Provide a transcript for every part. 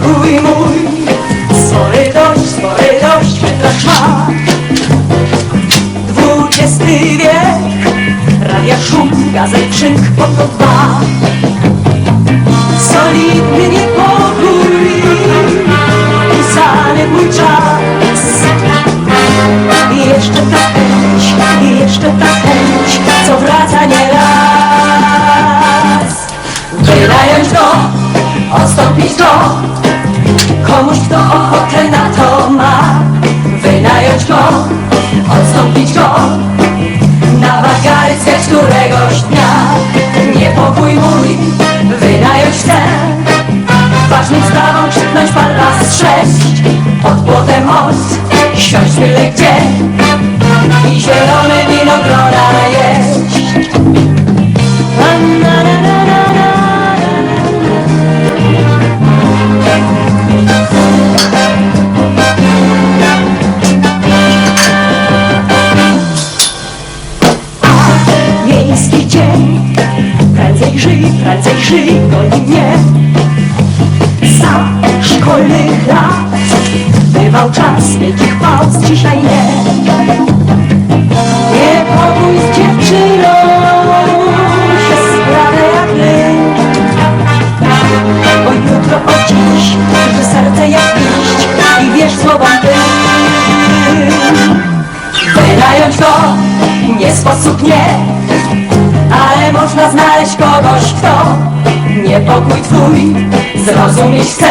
pokój mój. Spory dość, spory dość wytrać ma. Dwudziesty wiek. Radia szum, gazet krzyk, poko dwa Solidny niepokój. Pisany mój czas. I jeszcze ta chęć, i jeszcze ta chęć Co wraca nie raz Wynająć go, odstąpić go Komuś kto ochotę na to ma. Wynająć go, odstąpić go. Na wakarycję któregoś dnia. Niepokój mój, wynająć chcę. Ważnym sprawom krzyknąć pan raz sześć Pod płotem most, siąść byle gdzie. I zielone winogrona jeść goni mnie Za szkolnych lat Bywał czas wielkich pauz, dzisiaj nie. Nie pokój z dziewczyną sprawę jak my. Bo jutro o dziś, serce jak liść I wiesz słowom tym. Wynająć go nie sposób nie można znaleźć kogoś, kto Niepokój twój zrozumieć chce.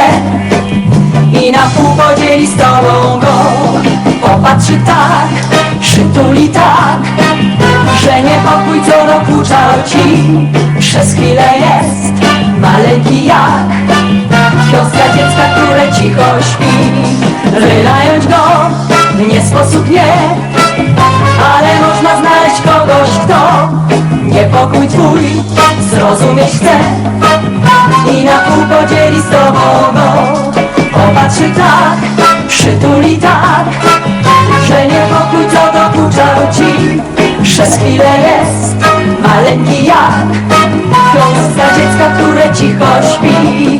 I na pół podzieli z tobą go. Popatrzy tak, przytuli tak Że niepokój co dokuczał ci Przez chwilę jest maleńki jak Piostra dziecka, które cicho śpi. Wynająć go nie sposób nie Ale można znaleźć kogoś, kto Niepokój twój zrozumieć chce I na pół podzieli z tobą go. Popatrzy tak, przytuli tak Że niepokój co dokuczał ci Przez chwilę jest maleńki jak Piostra dziecka, które cicho śpi